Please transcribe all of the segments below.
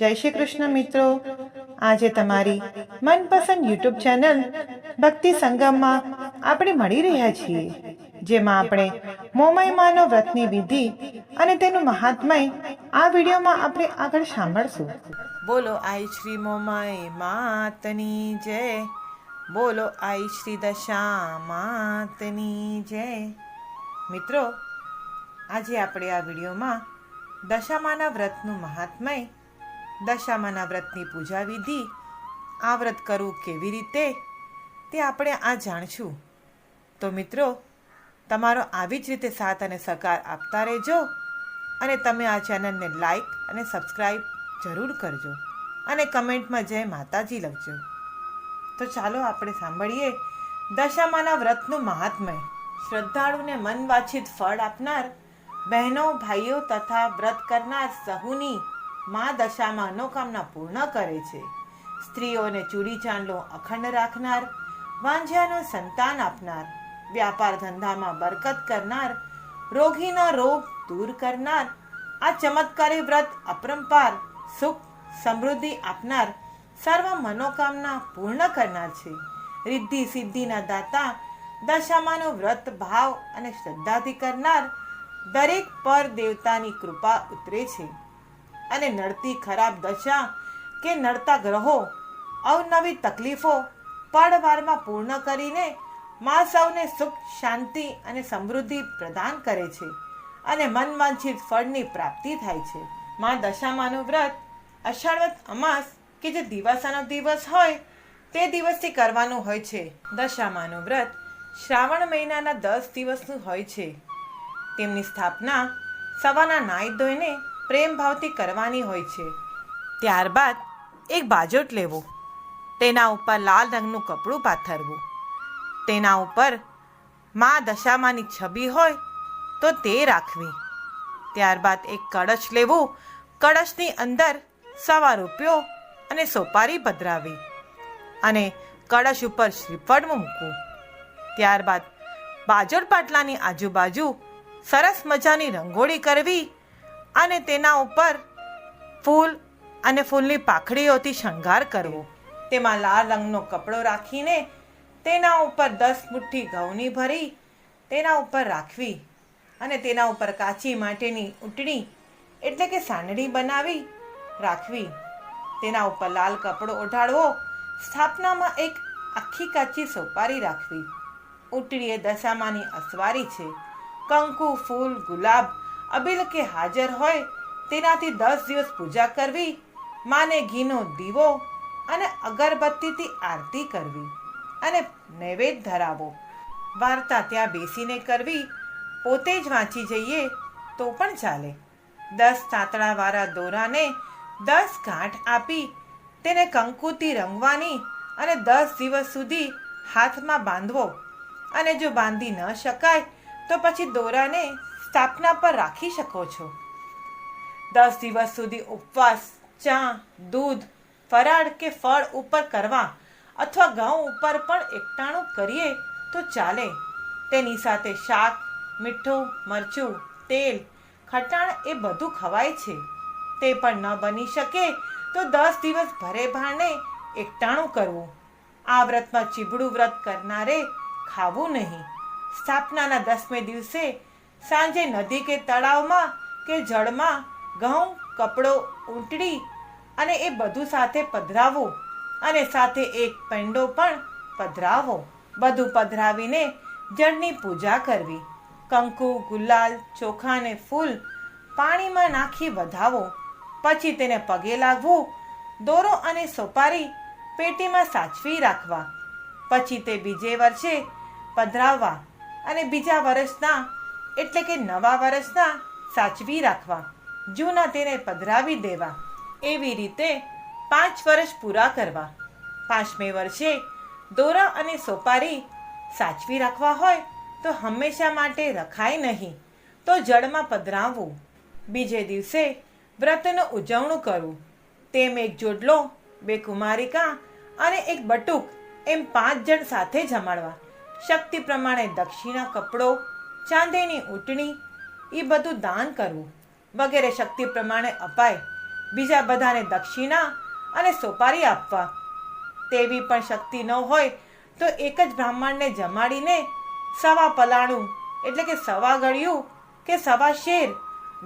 જય શ્રી કૃષ્ણ મિત્રો. આજે તમારી મનપસંદ યુટ્યુબ ચેનલ ભક્તિ સંગમમાં આપણે મળી રહ્યા છીએ, જેમાં આપણે મોમયમાનો વ્રતની વિધિ અને તેનું મહાત્મય આ વિડીયોમાં આપણે આગળ સાંભળશું. બોલો આઈ શ્રી મોમય માતની જય. બોલો આઈ શ્રી દશા માતની જય. મિત્રો, આજે આપણે આ વિડીયોમાં દશામાના વ્રતનું મહાત્મય દશામાના વ્રતની પૂજા વિધિ, આ વ્રત કરવું કેવી રીતે, તે આપણે આ જાણશું. તો મિત્રો, તમારો આવી જ રીતે સાથ અને સહકાર આપતા રહેજો અને તમે આ ચેનલને લાઈક અને સબસ્ક્રાઈબ જરૂર કરજો અને કમેન્ટમાં જય માતાજી લખજો. તો ચાલો આપણે સાંભળીએ દશામાના વ્રતનું મહાત્મય. શ્રદ્ધાળુને મન ફળ આપનાર, બહેનો, ભાઈઓ તથા વ્રત કરનાર સહુની મા દશામાં મનોકામના પૂર્ણ કરે છે. સ્ત્રીઓને ચૂડી ચાંદલો અખંડ રાખનાર, વાંઝ્યાનો સંતાન આપનાર, વ્યાપાર ધંધામાં બરકત કરનાર, રોગીનો રોગ દૂર કરનાર, આ ચમત્કારી વ્રત અપરંપાર સુખ સમૃદ્ધિ આપનાર સર્વ મનોકામના પૂર્ણ કરનાર છે. રિદ્ધિ સિદ્ધિના દાતા દશામાનો વ્રત ભાવ અને શ્રદ્ધાથી કરનાર દરેક પર દેવતાની કૃપા ઉતરે છે. અને નડતી ખરાબ દશા કે નડતા ગ્રહો, અવનવી તકલીફો પળવારમાં પૂર્ણ કરીને મા સૌને સુખ, શાંતિ અને સમૃદ્ધિ પ્રદાન કરે છે અને મનવાંછિત ફળની પ્રાપ્તિ થાય છે. મા દશામાનું વ્રત અષાઢવત અમાસ કે જે દિવાસાનો દિવસ હોય, તે દિવસથી કરવાનું હોય છે. દશામાનું વ્રત શ્રાવણ મહિનાના દસ દિવસનું હોય છે. તેમની સ્થાપના સવારના નાઈ ધોઈને પ્રેમ ભાવથી કરવાની હોય છે. ત્યારબાદ એક બાજોટ લેવો. તેના ઉપર લાલ રંગનું કપડું પાથરવું. તેના ઉપર મા દશામાની છબી હોય તો તે રાખવી. ત્યારબાદ એક કળશ લેવું. કળશની અંદર સવા રૂપિયો અને સોપારી પધરાવી અને કળશ ઉપર શ્રીફળ મૂકવું. ત્યારબાદ બાજોડ પાટલાની આજુબાજુ સરસ મજાની રંગોળી કરવી અને તેના ઉપર ફૂલ અને ફૂલની પાખડીઓથી શણગાર કરવો. તેમાં લાલ રંગનો કપડો રાખીને તેના ઉપર દસ મુઠ્ઠી ઘઉંની ભરી તેના ઉપર રાખવી અને તેના ઉપર કાચી માટેની ઊંટણી એટલે કે સાંડણી બનાવી રાખવી. તેના ઉપર લાલ કપડો ઓઢાડવો. સ્થાપનામાં એક આખી કાચી સોપારી રાખવી. ઊંટણી એ દશામાની અસવારી છે. કંકુ, ફૂલ, ગુલાબ અબીલ કે હાજર હોય તેનાથી દસ દિવસ પૂજા કરવી, માને ઘીનો દીવો અને અગરબત્તીથી આરતી કરવી અને નૈવેદ્ય ધરાવો. વાર્તા ત્યાં બેસીને કરવી, પોતે જ વાંચી જઈએ તો પણ ચાલે. દસ તાંતળાવાળા દોરાને દસ ગાંઠ આપી તેને કંકુથી રંગવાની અને દસ દિવસ સુધી હાથમાં બાંધવો. અને જો બાંધી ન શકાય તો પછી દોરાને સ્થાપના પર રાખી શકો છો. દસ દિવસ સુધી ઉપવાસ, ચા, દૂધ, ફરાળ કે ફળ ઉપર કરવા અથવા ઘઉં ઉપર પણ એકટાણું કરીએ તો ચાલે. તેની સાથે શાક, મીઠું, મરચું, તેલ, ખટાણ એ બધું ખવાય છે. તે પણ ન બની શકે તો દસ દિવસ ભરે ભાણે એકટાણું કરવું. આ વ્રતમાં ચીબડું વ્રત કરનારે ખાવું નહીં. સ્થાપનાના દસમે દિવસે સાંજે નદી કે તળાવમાં કે જળમાં ઘઉં, કપડો ઊંટડી અને એ બધું સાથે પધરાવો અને સાથે એક પેંડો પણ પધરાવો. બધું પધરાવીને જળની પૂજા કરવી. કંકુ, ગુલાલ ચોખાને ફૂલ પાણીમાં નાખી વધાવો. પછી તેને પગે લાગવું, દોરો અને સોપારી પેટીમાં સાચવી રાખવા. પછી તે બીજે વર્ષે પધરાવવા અને બીજા વર્ષના એટલે કે નવા વર્ષના સાચવી રાખવા, જૂના તેને પધરાવી દેવા, એવી રીતે પાંચ વર્ષ પૂરા કરવા. પાંચમે વર્ષે દોરા અને સોપારી સાચવી રાખવા હોય તો હંમેશા માટે રખાય નહીં, તો જળમાં પધરાવવું. બીજે દિવસે વ્રતનું ઉજવણું કરવું. તેમ એક જોડલો, બે કુમારિકા અને એક બટુક એમ પાંચ જણ સાથે જમાડવા. શક્તિ પ્રમાણે દક્ષિણા કપડો ચાંદીની ઊંટણી એ બધું દાન કરવું. વગેરે શક્તિ પ્રમાણે અપાય. બીજા બધાને દક્ષિણા અને સોપારી આપવા. તેવી પણ શક્તિ ન હોય તો એક જ બ્રાહ્મણને જમાડીને સવા પલાણું, એટલે કે સવા ગળ્યું કે સવા શેર,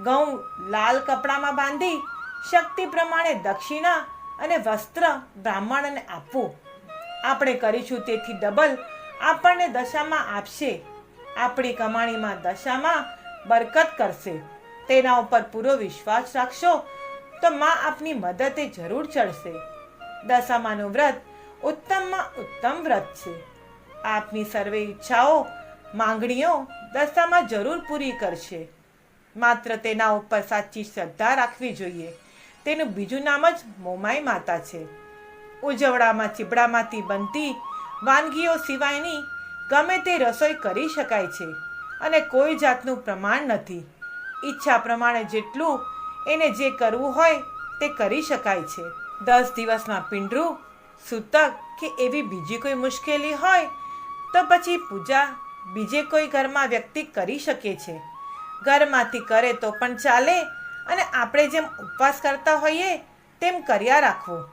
ઘઉં લાલ કપડામાં બાંધી શક્તિ પ્રમાણે દક્ષિણા અને વસ્ત્ર બ્રાહ્મણને આપવું. આપણે કરીશું તેથી ડબલ આપણને દશામાં આપશે. આપણી કમાણીમાં દશામાં બરકત કરશે. તેના ઉપર પૂરો વિશ્વાસ રાખશો તો માં આપની મદદે જરૂર ચડશે. દશામાનું વ્રત ઉત્તમમાં ઉત્તમ વ્રત છે. આપની સર્વે ઈચ્છાઓ, માંગણીઓ દશામાં જરૂર પૂરી કરશે. માત્ર તેના ઉપર સાચી શ્રદ્ધા રાખવી જોઈએ. તેનું બીજું નામ જ મોમાઈ માતા છે. ઉજવડામાં ચીબડામાંથી બનતી વાનગીઓ સિવાયની ગમે તે રસોઈ કરી શકાય છે અને કોઈ જાતનું પ્રમાણ નથી. ઈચ્છા પ્રમાણે જેટલું એને જે કરવું હોય તે કરી શકાય છે. દસ દિવસમાં પિંડરું, સૂતક કે એવી બીજી કોઈ મુશ્કેલી હોય તો પછી પૂજા બીજે કોઈ ઘરમાં વ્યક્તિ કરી શકે છે. ઘરમાંથી કરે તો પણ ચાલે અને આપણે જેમ ઉપવાસ કરતા હોઈએ તેમ કર્યા રાખવું.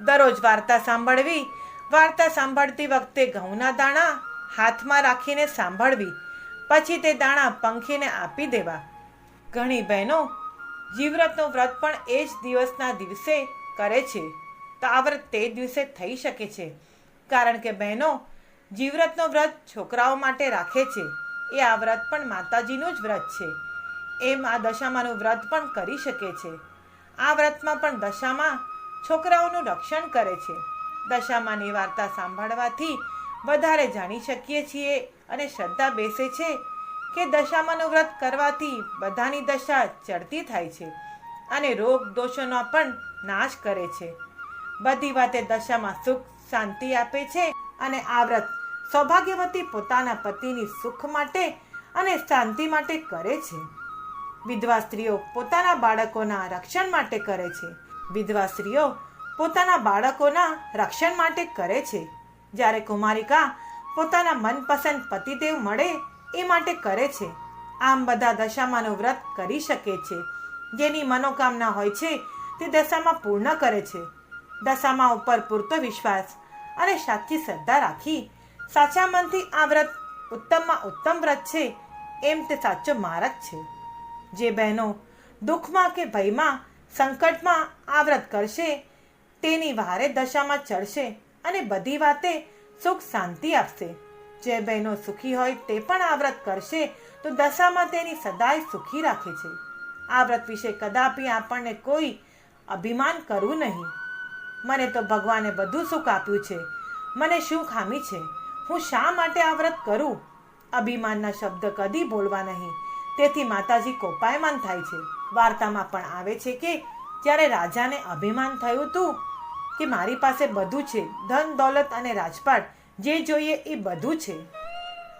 દરરોજ વાર્તા સાંભળવી, વાર્તા સાંભળતી વખતે ઘઉંના દાણા હાથમાં રાખીને સાંભળવી, પછી તે દાણા પંખીને આપી દેવા. ઘણી બહેનો જીવવ્રતનું વ્રત પણ એ જ દિવસના દિવસે કરે છે. તો આ વ્રત તે દિવસે થઈ શકે છે. કારણ કે બહેનો જીવ્રતનો વ્રત છોકરાઓ માટે રાખે છે. એ આ વ્રત પણ માતાજીનું જ વ્રત છે. એમ આ દશામાનું વ્રત પણ કરી શકે છે. આ વ્રતમાં પણ દશામાં છોકરાઓનું રક્ષણ કરે છે. દશામાની વાર્તા સાંભળવાથી વધારે જાણી શકીએ છીએ અને શ્રદ્ધા બેસે છે કે દશામાનું વ્રત કરવાથી બધાની દશા ચડતી થાય છે અને રોગ દોષોનો પણ નાશ કરે છે. બધી વાતે દશામાં સુખ, શાંતિ આપે છે અને આ વ્રત સૌભાગ્યવતી પોતાના પતિની સુખ માટે અને શાંતિ માટે કરે છે. વિધવા સ્ત્રીઓ પોતાના બાળકોના રક્ષણ માટે કરે છે. વિધવા સ્ત્રીઓ પોતાના બાળકોના રક્ષણ માટે કરે છે. જ્યારે કુમારિકા પોતાના મનપસંદ પતિદેવ મળે એ માટે કરે છે. આમ બધા દશામાનું વ્રત કરી શકે છે. જેની મનોકામના હોય છે તે દશામાં પૂર્ણ કરે છે. દશામાં ઉપર પૂરતો વિશ્વાસ અને સાચી શ્રદ્ધા રાખી સાચા મનથી આ વ્રત ઉત્તમમાં ઉત્તમ વ્રત છે એમ તે સાચો માર્ગ છે. જે બહેનો દુઃખમાં કે ભયમાં સંકટમાં આ વ્રત કરશે તેની વારે દશામાં ચડશે અને બધી વાતે સુખ શાંતિ આપશે. જે બહેનો સુખી હોય તે પણ આ વ્રત કરશે તો દશામાં તેની સદાય સુખી રાખે છે. આ વ્રત વિશે કદાપી આપણને કોઈ અભિમાન કરવું નહીં. મને તો ભગવાને બધું સુખ આપ્યું છે. મને શું ખામી છે? હું શા માટે આ વ્રત કરું? અભિમાનના શબ્દ કદી બોલવા નહીં. તેથી માતાજી કોપાયમાન થાય છે. વાર્તામાં પણ આવે છે કે જ્યારે રાજાને અભિમાન થયું હતું કે મારી પાસે બધું છે, ધન, દોલત અને રાજપાટ, જે જોઈએ એ બધું છે.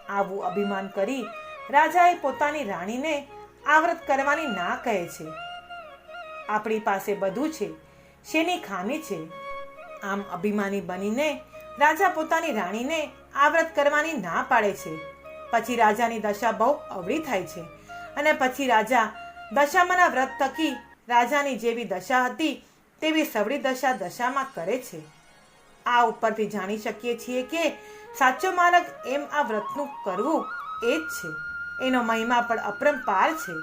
આવું અભિમાન કરી રાજાએ પોતાની રાણીને આવ્રત કરવાની ના કહે છે. આપણી પાસે બધું છે, શેની ખામી છે? આમ અભિમાની બનીને રાજા પોતાની રાણીને આવૃત કરવાની ના પાડે છે. પછી રાજાની દશા બહુ અવળી થાય છે અને પછી રાજા દશામાના વ્રત થકી રાજાની જેવી દશા હતી તેવી સવળી દશા દશામાં કરે છે. આ ઉપરથી જાણી શકીએ છીએ કે સાચો માર્ગ એમ આ વ્રતનું કરવું એ જ છે. એનો મહિમા પણ અપરંપાર છે.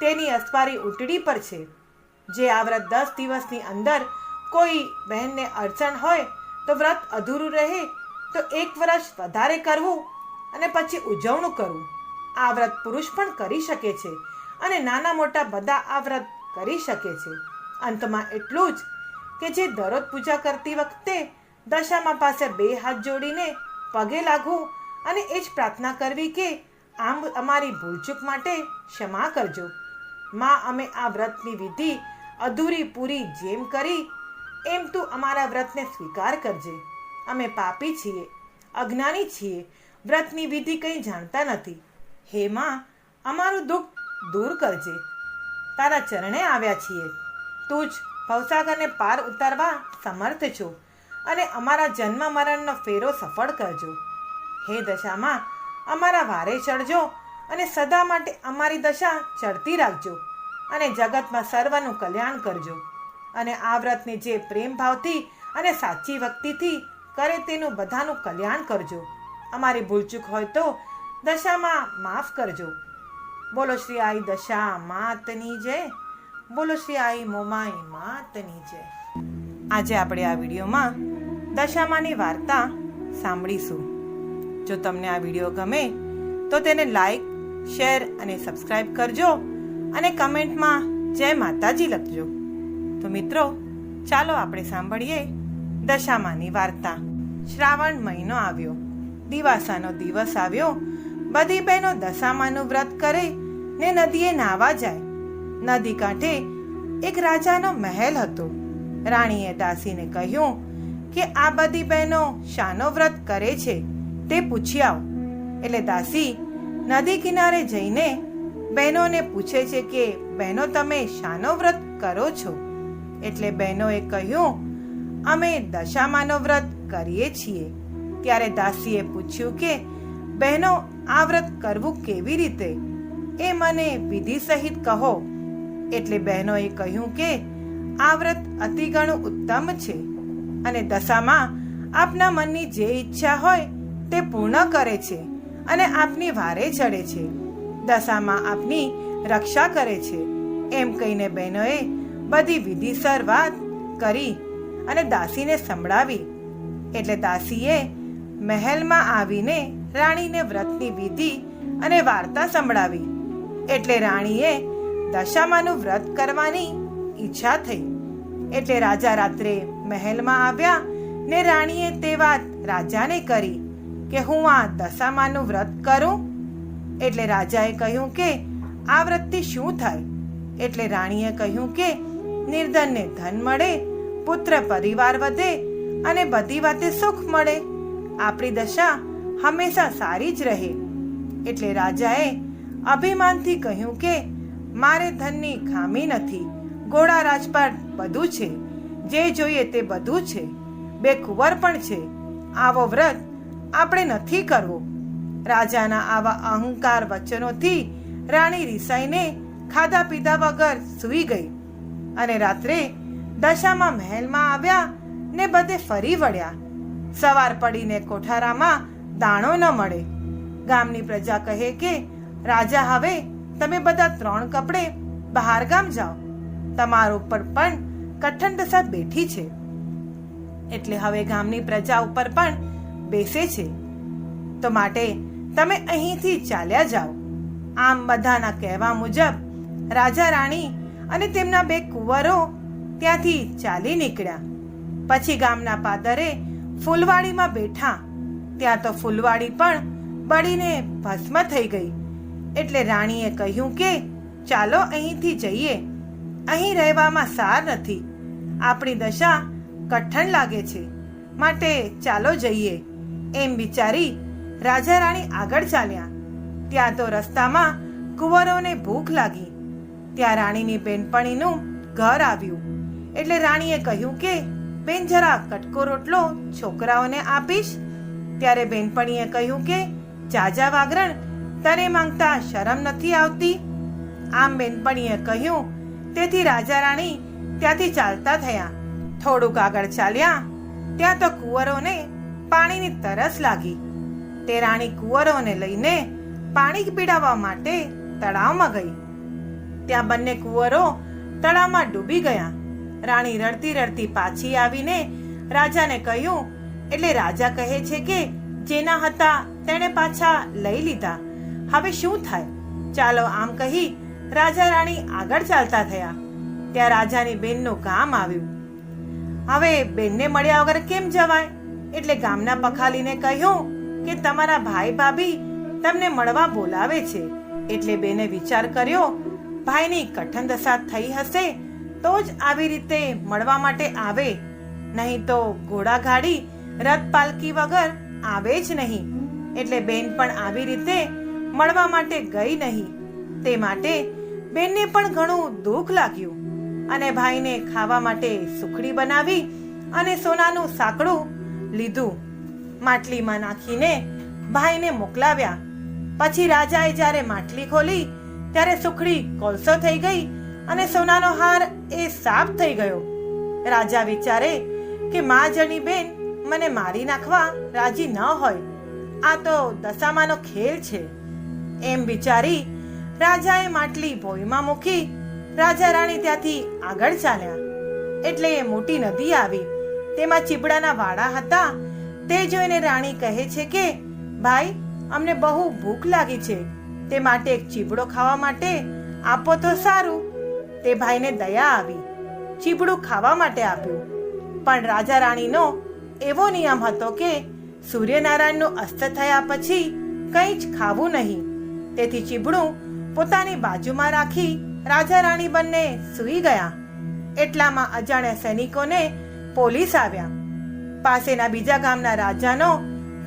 તેની અસવારી ઉટડી પર છે. જે આ વ્રત દસ દિવસની અંદર કોઈ બહેનને અડચણ હોય તો વ્રત અધૂરું રહે, તો એક વર્ષ વધારે કરવું અને પછી ઉજવણું કરવું. આ વ્રત પુરુષ પણ કરી શકે છે અને નાના મોટા બધા આ વ્રત કરી શકે છે. અંતમાં એટલું જ કે જે દરરોજ પૂજા કરતી વખતે દશામાં પાસે બે હાથ જોડીને પગે લાગવું અને એ જ પ્રાર્થના કરવી કે આમ અમારી ભૂલચૂક માટે ક્ષમા કરજો. માં, અમે આ વ્રતની વિધિ અધૂરી પૂરી જેમ કરી, એમ તું અમારા વ્રતને સ્વીકાર કરજે. અમે પાપી છીએ, અજ્ઞાની છીએ, વ્રતની વિધિ કંઈ જાણતા નથી. હે માં, અમારું દુઃખ દૂર કરજે. તારા ચરણે આવ્યા છીએ. તું જ ભવસાગરને પાર ઉતારવા સમર્થ છો અને અમારા જન્મ મરણનો ફેરો સફળ કરજો. હે દશામાં, અમારા વારે ચડજો અને સદા માટે અમારી દશા ચડતી રાખજો અને જગતમાં સર્વનું કલ્યાણ કરજો. અને આ વ્રતને જે પ્રેમ ભાવથી અને સાચી ભક્તિથી કરે તેનું બધાનું કલ્યાણ કરજો. અમારી ભૂલચૂક હોય તો દશામાં માફ કરજો. બોલો શ્રી આઈ દશા માતની જય. બોલો શ્રી આઈ મોમાઈ માતની જય. આજે આપણે આ વિડીયોમાં દશામાની વાર્તા સાંભળીશું. જો તમને આ વીડિયો ગમે, તો તેને લાઈક, શેર અને સબસ્ક્રાઇબ કરજો અને કમેન્ટમાં જય માતાજી લખજો. તો મિત્રો, ચાલો આપણે સાંભળીએ દશામાની વાર્તા. શ્રાવણ મહિનો આવ્યો. દિવાસાનો દિવસ આવ્યો. બધી બહેનો દશામાનું વ્રત કરે ને નદીએ નાવા જાય. નદી કાંઠે એક રાજાનો મહેલ હતો. રાણીએ દાસીને કહ્યું કે આ બધી બહેનો શાનો વ્રત કરે છે, તે પૂછી આવ. એટલે દાસી નદી કિનારે જઈને બહેનોને પૂછે છે કે, બહેનો, તમે શાનો વ્રત કરો છો? એટલે બહેનોએ કહ્યું, અમે દશામાનો વ્રત કરીએ છીએ. ત્યારે દાસીએ પૂછ્યું કે, બહેનો, આ વ્રત કરવું કેવી રીતે? એ મને વિધિ સહિત કહો. એટલે બહેનોએ કહ્યું કે, આ વ્રત અતિ ઘણું ઉત્તમ છે અને દશામાં આપના મનની જે ઈચ્છા હોય તે પૂર્ણ કરે છે અને આપની વારે ચડે છે. દશામાં આપની રક્ષા કરે છે. એમ કહીને બહેનોએ બધી વિધિસર વાત કરી અને દાસીને સંભળાવી. એટલે દાસીએ મહેલમાં આવીને રાણીને વ્રતની વિધિ અને વાર્તા સંભળાવી. એટલે રાણીએ દશામાનું વ્રત કરવાની ઈચ્છા થઈ. એટલે રાજા રાત્રે મહેલમાં આવ્યા ને રાણીએ તે વાત રાજાને કરી કે હું આ દશામાનું વ્રત કરું. એટલે રાજાએ કહ્યું કે આ વ્રતથી શું થાય? એટલે રાણીએ કહ્યું કે નિર્ધનને ધન મળે, પુત્ર પરિવાર વધે અને બધી વાતે સુખ મળે. આપણી દશા હંમેશા સારી જ રહે. એટલે રાજાએ અભિમાનથી કહ્યું કે મારે ધનની ખામી નથી. ઘોડા રાજપાટ બધું છે. જે જોઈએ તે બધું છે. બે કુંવર પણ છે. આવો વ્રત આપણે નથી કરવો. રાજાના આવા અહંકાર વચનોથી રાણી રિસાઈને ખાધા પીધા વગર સૂઈ ગઈ અને રાત્રે દશામાં મહેલમાં આવ્યા ને બધે ફરી વળ્યા. સવાર પડીને કોઠારામાં દાણો ન મળે. ગામની પ્રજા કહે કે, રાજા, હવે તમે બધા ત્રણ કપડે બહાર ગામ જાઓ. તમારો ઉપર પણ કઠણ દશા બેઠી છે. એટલે હવે ગામની પ્રજા ઉપર પણ બેસે છે. તો માટે તમે અહીંથી ચાલ્યા જાઓ. આમ બધાના કહેવા મુજબ રાજા રાણી અને તેમના બે કુંવરો ત્યાંથી ચાલી નીકળ્યા. પછી ગામના પાદરે ફૂલવાડીમાં બેઠા. ત્યાં તો ફૂલવાડી પણ બળીને ભસ્મ થઈ ગઈ. એટલે રાણીએ કહ્યું કે, ચાલો અહીંથી જઈએ. અહીં રહેવામાં સાર નથી. આપણી દશા કઠણ લાગે છે. માટે ચાલો જઈએ. એમ વિચારી રાજા રાણી આગળ ચાલ્યા. ત્યાં તો રસ્તામાં કુંવરોને ભૂખ લાગી. ત્યાં રાણીની બેનપણીનું ઘર આવ્યું. એટલે રાણીએ કહ્યું કે, બેન, જરા કટકો રોટલો છોકરાઓને આપીશ? ત્યારે બેનપણીએ કહ્યું કે, જાજા વાગરણ તને માંગતા શરમ નથી આવતી? આમ બેનપણીએ કહ્યું, તેથી રાજા રાણી ત્યાંથી ચાલતા થયા. થોડુંક આગળ ચાલ્યા, ત્યાં તો કુંવરોને પાણીની તરસ લાગી. તે રાણી કુંવરોને લઈને પાણી પીડાવવા માટે તળાવમાં ગઈ. ત્યાં બંને કુંવરો તળાવમાં ડૂબી ગયા. રાણી રડતી રડતી પાછી આવીને રાજાને કહ્યું, એટલે રાજા કહે છે કે જેના હતા તેણે પાછા લઈ લીધા. હવે શું થાય? ચાલો આમ કહી રાજા રાણી આગળ ચાલતા થયા. ત્યાં રાજાની બેનનું કામ આવ્યું. હવે બેનને મળ્યા વગર કેમ જવાય? એટલે ગામના પખાલીને કહ્યું કે તમારા ભાઈ ભાભી તમને મળવા બોલાવે છે. એટલે બેને વિચાર કર્યો, ભાઈની કઠણ દશા થઈ હશે તો જ આવી રીતે મળવા માટે આવે. નહીં તો ઘોડા ગાડી રથ પાલકી વગર આવે જ નહીં. એટલે બેન પણ આવી રીતે મળવા માટે ગઈ નહીં. તે માટે બેનને પણ ઘણું દુઃખ લાગ્યું અને ભાઈને ખાવા માટે સુખડી બનાવી અને સોનાનું સાંકડું લીધું. માટલીમાં નાખીને ભાઈને મોકલાવ્યા. પછી રાજાએ જ્યારે માટલી ખોલી, ત્યારે સુખડી કોલસો થઈ ગઈ અને સોનાનો હાર એ સાફ થઈ ગયો. રાજા વિચારે કે મા જણી બેન મને મારી નાખવા રાજી ન હોય. આ તો દશામાનો ખેલ છે. એમ વિચારી રાજાએ માટલી ભોયમાં મૂકી રાજા રાણી ત્યાંથી આગળ ચાલ્યા. એટલે એ મોટી નદી આવી. તેમાં ચીબડાના વાડા હતા. તે જોઈને રાણી કહે છે કે, ભાઈ, અમને બહુ ભૂખ લાગી છે. તે માટે એક ચીબડો ખાવા માટે આપો તો સારું. તે ભાઈને દયા આવી. ચીબડું ખાવા માટે આપ્યું. પણ રાજા રાણીનો એવો નિયમ હતો કે, સૂર્યનારાયણનું અસ્ત થયા પછી કંઈ જ ખાવું નહીં. તેથી ચીબડું પોતાની બાજુમાં રાખી રાજા રાણી બંને સૂઈ ગયા. એટલામાં અજાણ્યા સૈનિકોને પોલીસ આવ્યા. પાસેના બીજા ગામના રાજાનો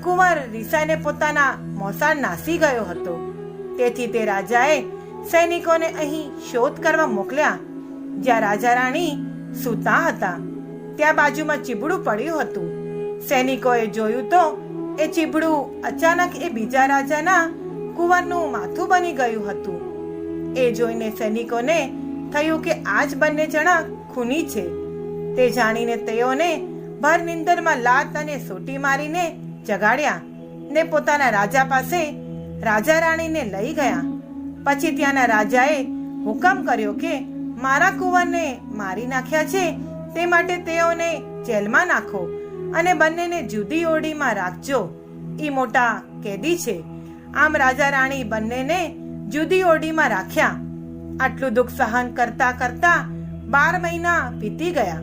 કુંવર રિસાઈને પોતાના મોસાળ નાસી ગયો હતો. તેથી તે રાજાએ સૈનિકોને અહીં શોધ કરવા મોકલ્યા, જ્યાં રાજા રાણી સૂતા હતા. ત્યાં બાજુમાં ચીબડું પડ્યું હતું. સૈનિકોએ જોયું તો એ ચીબડું અચાનક એ બીજા રાજાના કુંવરનું માથું બની ગયું હતું. એ જોઈને સૈનિકોને થયું કે આજ બંને જણા ખૂની છે. તે જાણીને તેઓને ભર નિંદરમાં લાત અને સોટી મારીને જગાડ્યા ને પોતાના રાજા પાસે રાજા રાણીને લઈ ગયા. પછી ત્યાંના રાજાએ હુકમ કર્યો કે મારા કુંવરને મારી નાખ્યા છે તે માટે તેઓને જેલમાં નાખો અને બંનેને જુદી ઓરડીમાં રાખજો. ઈ મોટા કેદી છે. આમ રાજા રાણી બંનેને જુદી ઓડીમાં રાખ્યા. આટલું દુઃખ સહન કરતા કરતા બાર મહિના વીતી ગયા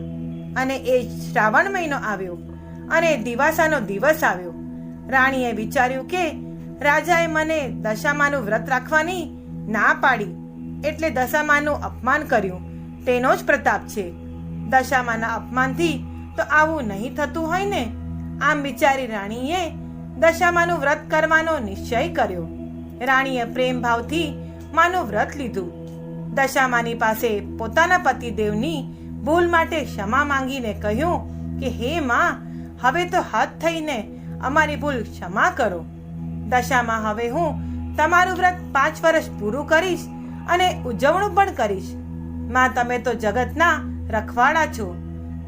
અને એ શ્રાવણ મહિનો આવ્યો અને દિવાસાનો દિવસ આવ્યો. રાણીએ વિચાર્યું કે રાજાએ મને દશામાનું વ્રત રાખવાની ના પાડી એટલે દશામાનું અપમાન કર્યું. તેનો જ પ્રતાપ છે. દશામાના અપમાનથી તો આવું નહીં થતું હોય ને? આમ વિચારી રાણીએ દશામાનું વ્રત કરવાનો નિશ્ચય કર્યો. રાણીએ પ્રેમ ભાવથી માનું વ્રત લીધું. દશામાની પાસે પોતાના પતિદેવની ભૂલ માટે ક્ષમા માંગીને કહ્યું કે, હે માં, હવે તો હાથ થઈને અમારી ભૂલ ક્ષમા કરો. દશામાં, હવે હું તમારું વ્રત પાંચ વર્ષ પૂરું કરીશ અને ઉજવણું પણ કરીશ. માં, તમે તો જગતના રખવાડા છો.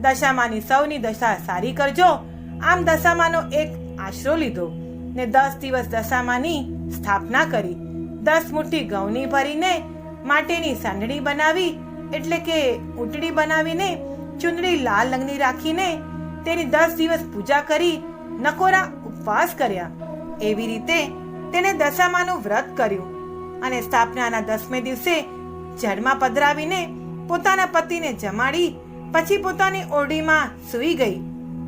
દશામાની સૌની દશા સારી કરજો. આમ દશામાનો એક આશરો લીધો ને દસ દિવસ દશામાની સ્થાપના કરી. દસ મુઠ્ઠી ઘઉંની ભરીને માટેની સાંડણી બનાવી, એટલે કે ઉટડી બનાવીને ચુંદડી લાલ રંગની રાખીને તેની દસ દિવસ પૂજા કરી નકોરા ઉપવાસ કર્યા. એવી રીતે તેણે દશામાનું વ્રત કર્યું અને સ્થાપનાના દસમે દિવસે જળમાં પધરાવીને પોતાના પતિને જમાડી, પછી પોતાની ઓરડીમાં સૂઈ ગઈ.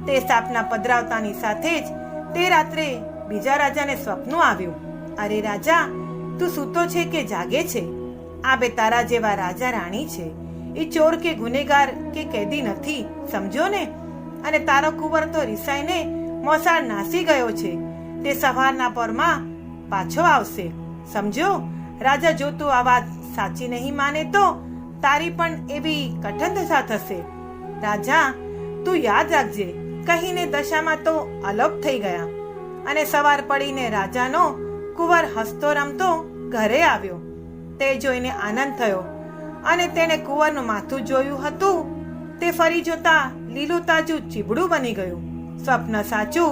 તે સ્થાપના પધરાવતાની સાથે જ તે રાત્રે બીજા રાજાને સ્વપ્ન આવ્યું. અરે રાજા, તું સૂતો છે કે જાગે છે? આ બે તારા જેવા રાજા રાણી છે. એ ચોર કે ગુનેગાર કે કેદી નથી, સમજો ને? અને તારો કુંવર તો રિસાઈને મોસાળ નાસી ગયો છે. તે સવારના પરમાં પાછો આવશે. સમજો? રાજા, જો તું આ વાત સાચી નહીં માને તો તારી પણ એવી કઠણ દશા થશે. રાજા, તું યાદ રાખજે. કહીને દશામાં તો અલોપ થઈ ગયા અને સવાર પડીને રાજાનો કુંવર હસતો રમતો ઘરે આવ્યો. તે જોઈને આનંદ થયો અને તેણે કુંવરનું માથું જોયું હતું. તે ફરી જોતા લીલું તાજું ચીબડું બની ગયું. સ્વપ્ન સાચું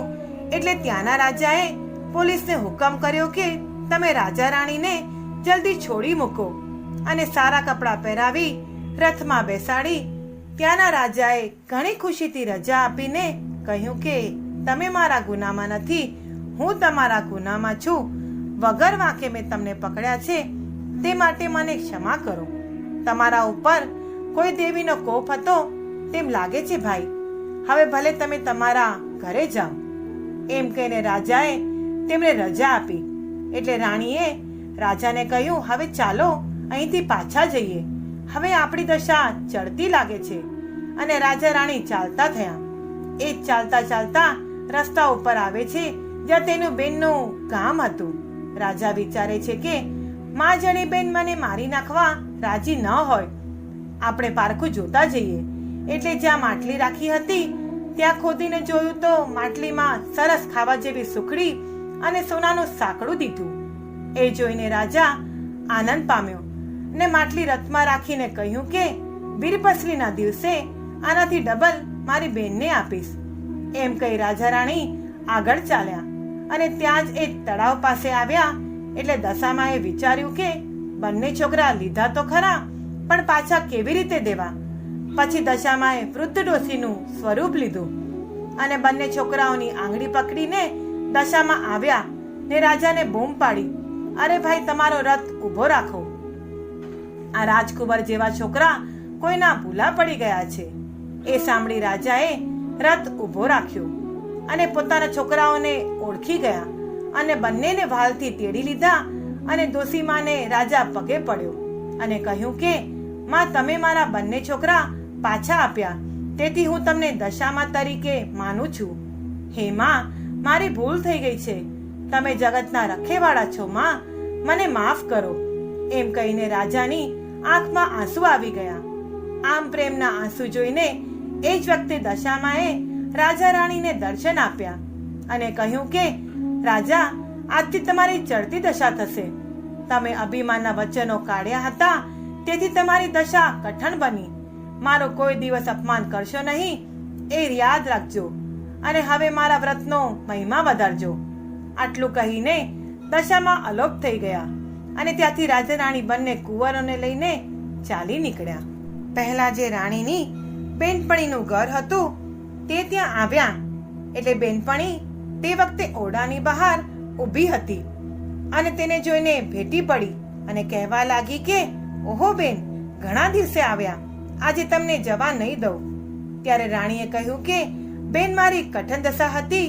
એટલે ત્યાંના રાજાએ પોલીસને હુકમ કર્યો કે તમે રાજા રાણીને જલ્દી છોડી મૂકો અને સારા કપડાં પહેરાવી રથમાં બેસાડી ત્યાંના રાજાએ ઘણી ખુશીથી રજા આપીને કહ્યું કે, તમે મારા ગુનામાં નથી, હું તમારા ગુનામાં છું. વગર વાંકે મેં તમને પકડ્યા છે, તે માટે મને ક્ષમા કરો. તમારા ઉપર કોઈ દેવીનો કોપ હતો, તેમ લાગે છે ભાઈ. હવે ભલે તમે તમારા ઘરે જાઓ. એમ કહીને રાજાએ તેમને રજા આપી. એટલે રાણીએ રાજાને કહ્યું, હવે ચાલો અહીંથી પાછા જઈએ. હવે આપણી દશા ચડતી લાગે છે અને રાજા રાણી ચાલતા થયા. એ ચાલતા ચાલતા રસ્તા ઉપર આવે છે જ્યાં તેનું બેનનું ગામ હતું. રાજા વિચારે છે કે માં જણી બેન મને મારી નાખવા રાજી ન હોય. આપણે પારખું જોતા જઈએ. એટલે જ્યાં માટલી રાખી હતી, ત્યાં ખોદીને જોયું તો માટલીમાં સરસ ખાવા જેવી સુખડી અને સોનાનું સાંકડું દીધું. એ જોઈને રાજા આનંદ પામ્યો. ને માટલી રથમાં રાખીને કહ્યું કે વીરપસલીના દિવસે આનાથી ડબલ મારી બહેનને આપીશ. એમ કહી રાજા રાણી આગળ ચાલ્યા અને ત્યાં જ એ તળાવ પાસે આવ્યા એટલે દશામાએ વિચાર્યું કે, બંને છોકરા લીધા તો ખરા, પણ પાછા કેવી રીતે દેવા? પછી દશામાએ વૃદ્ધ ડોસીનું સ્વરૂપ લીધું અને બંને છોકરાઓની આંગળી પકડીને દશામાં આવ્યા ને રાજાને બૂમ પાડી, અરે ભાઈ, તમારો રથ ઊભો રાખો. આ રાજકુમાર જેવા છોકરા કોઈના ભૂલા પડી ગયા છે. એ સાંભળી રાજાએ રથ ઊભો રાખ્યો અને પોતાના છોકરાઓને ઓળખી ગયા અને બંનેને વાલથી તેડી લીધા અને દોશીમાને રાજા પગે પડ્યો અને કહ્યું કે, માં, તમે મારા બંને છોકરા પાછા આપ્યા. તેથી હું તમને દશામાં તરીકે માનું છું. હે માં, મારી ભૂલ થઈ ગઈ છે. તમે જગતના રખેવાળા છો, માં. મને માફ કરો. એમ કહીને રાજાની આંખમાં આંસુ આવી ગયા. આમ પ્રેમના આંસુ જોઈને એ જ વખતે દશામાએ રાજા રાણીને દર્શન આપ્યા અને કહ્યું કે, રાજા, આજથી તમારી ચડતી દશા થશે. તમે અભિમાનના વચનો કાઢ્યા હતા, તેથી તમારી દશા કઠણ બની. મારો કોઈ દિવસ અપમાન કરશો નહીં, એ યાદ રાખજો. અને હવે મારા વ્રતનો મહિમા વધારજો. આટલું કહીને દશામાં અલોપ થઈ ગયા. અને ત્યાંથી રાજા રાણી બંને કુંવરોને લઈને ચાલી નીકળ્યા. પહેલા જે રાણીની બેનપણીનું ઘર હતું, તે ત્યાં આવ્યા. એટલે બેનપણી તે વખતે ઓરડાની બહાર ઊભી હતી અને તેને જોઈને ભેટી પડી અને કહેવા લાગી કે, ઓહો બેન, ઘણા દિવસે આવ્યા. આજે તમને જવા નહીં દઉં. ત્યારે રાણીએ કહ્યું કે, બેન મારી કઠન દશા હતી,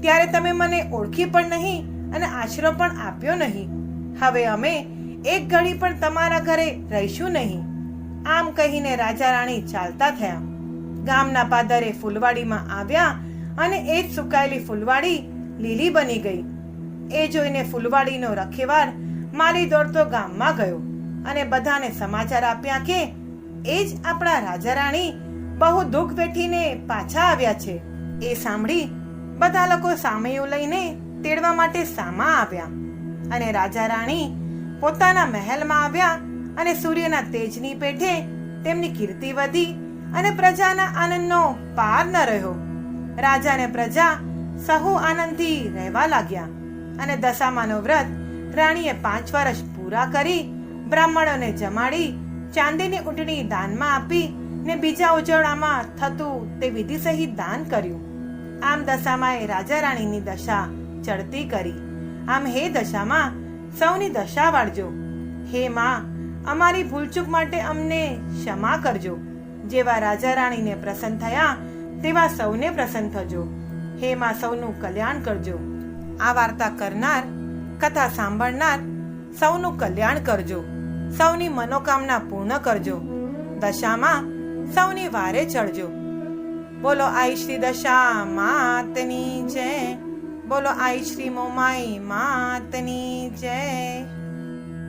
ત્યારે તમે મને ઓળખી પણ નહીં અને આશરો પણ આપ્યો નહીં. હવે અમે એક ઘડી પણ તમારા ઘરે રહીશું નહીં. આમ કહીને રાજા રાણી ચાલતા થયા. ગામના પાદરે ફૂલવાડીમાં આવ્યા અને એ જ સુકાયેલી ફૂલવાડી લીલી બની ગઈ. એ જોઈને ફૂલવાડીનો રખેવાર માલી દોડતો ગામમાં ગયો અને બધાને સમાચાર આપ્યા કે એ જ આપણા રાજા રાણી બહુ દુઃખ વેઠીને પાછા આવ્યા છે. એ સાંભળી બધા લોકો સામૈયું લઈને તેડવા માટે સામા આવ્યા. અને રાજા રાણી પોતાના મહેલમાં આવ્યા અને સૂર્યના તેજની પેઠે તેમની કીર્તિ વધી અને પ્રજાના આનંદનો પાર ન રહ્યો. રાજા અને પ્રજા સહુ આનંદથી રહેવા લાગ્યા અને દશામાનો વ્રત રાણીએ પાંચ વર્ષ પૂરા કરી બ્રાહ્મણોને જમાડી, ચાંદીની ઊંટણી દાનમાં આપી ને બીજા ઉજવણામાં થતું તે વિધિ સહિત દાન કર્યું. આમ દશામાએ રાજા રાણીની દશા ચડતી કરી. આમ હે દશામાં, સૌની દશા વાળજો. હે માં, અમારી ભૂલચૂક માટે અમને ક્ષમા કરજો. જેવા રાજા રાણીને પ્રસન્ન થયા, તેવા સૌને પ્રસન્ન થજો. હે માં, સૌનું કલ્યાણ કરજો. આ વાર્તા કરનાર, કથા સાંભળનાર, સૌનું કલ્યાણ કરજો. સૌની મનોકામના પૂર્ણ કરજો. દશામાં, સૌની વારે ચડજો. બોલો આઈ શ્રી દશા માતની જય. બોલો આઈ શ્રી મોમાઈ માતની જય.